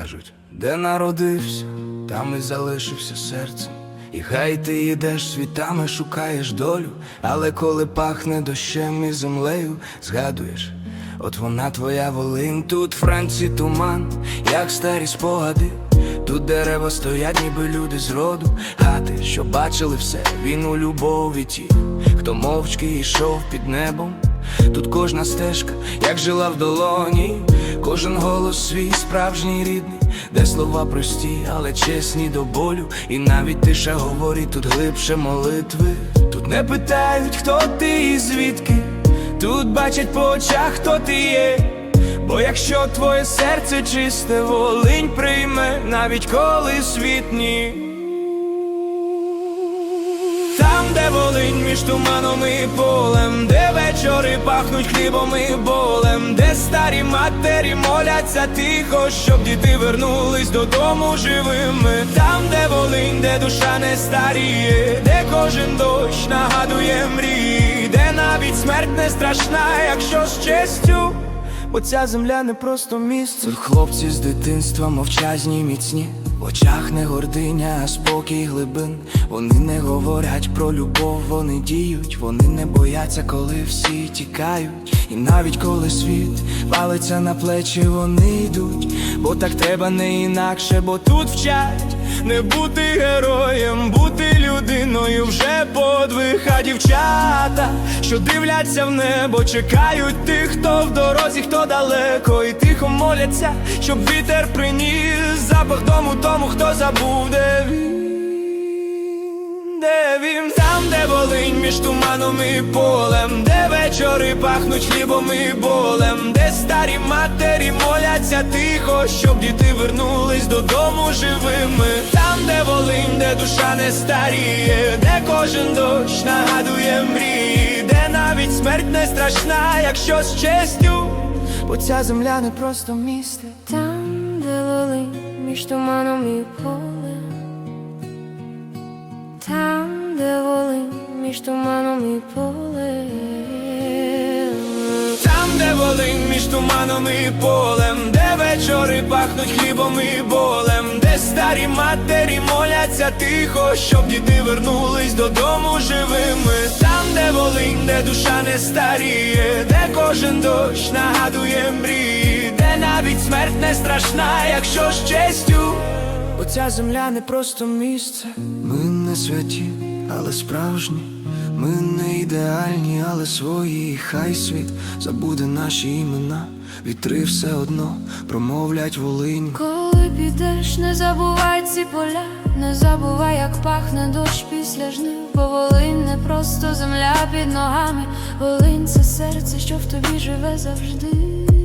Кажуть, де народився, там і залишився серцем. І хай ти йдеш світами, шукаєш долю, але коли пахне дощем і землею, згадуєш, от вона твоя волинь, тут Франці туман, як старі спогади. Тут дерева стоять, ніби люди з роду, хати, що бачили все, війну, любов і ті, хто мовчки йшов під небом. Тут кожна стежка, як жила в долоні, кожен голос свій справжній рідний, де слова прості, але чесні до болю, і навіть тиша говорить тут глибше молитви. Тут не питають, хто ти і звідки, тут бачать по очах, хто ти є. Бо якщо твоє серце чисте, волинь прийме, навіть коли світ ні. Там, де волинь між туманом і полем, де вечори пахнуть хлібом і болем, матері моляться тихо, щоб діти вернулись додому живими. Там, де волинь, де душа не старіє, де кожен дощ нагадує мрії, де навіть смерть не страшна, якщо з честю. Бо ця земля не просто місце. Тут хлопці з дитинства мовчазні, міцні. В очах не гординя, а спокій глибин. Вони не говорять про любов, вони діють, вони не бояться, коли всі тікають. І навіть коли світ валиться на плечі, вони йдуть. Бо так треба не інакше, бо тут вчать не бути героєм, бути людиною вже подвиг, а дівчата, що дивляться в небо, чекають тих, хто в дорозі, хто далеко, і тихо моляться, щоб вітер приніс запах дому тому, хто забув, де він, де він, там, де волинь між туманом і полем, де вечори пахнуть хлібом і болем, де старі матері моляться тихо, щоб діти вернулись додому живими. Не старіє, де кожен дощ нагадує мрії, де навіть смерть не страшна, якщо з честю, бо ця земля не просто місце. Там, де лоли між туманом і полем, там, де воли між туманом і полем, Там, де волинь між туманом і полем, де вечори пахнуть хлібом і болем, старі матері моляться тихо, щоб діти вернулись додому живими. Там, де волинь, де душа не старіє, де кожен дощ нагадує мрії, де навіть смерть не страшна, якщо з честю. Бо ця земля не просто місце. Ми не святі, але справжні. Ми не ідеальні, але свої, хай світ забуде наші імена. Вітри все одно промовлять волинь. Підеш, не забувай ці поля, не забувай, як пахне дощ після жнив, бо волинь не просто земля під ногами, волинь це серце, що в тобі живе завжди.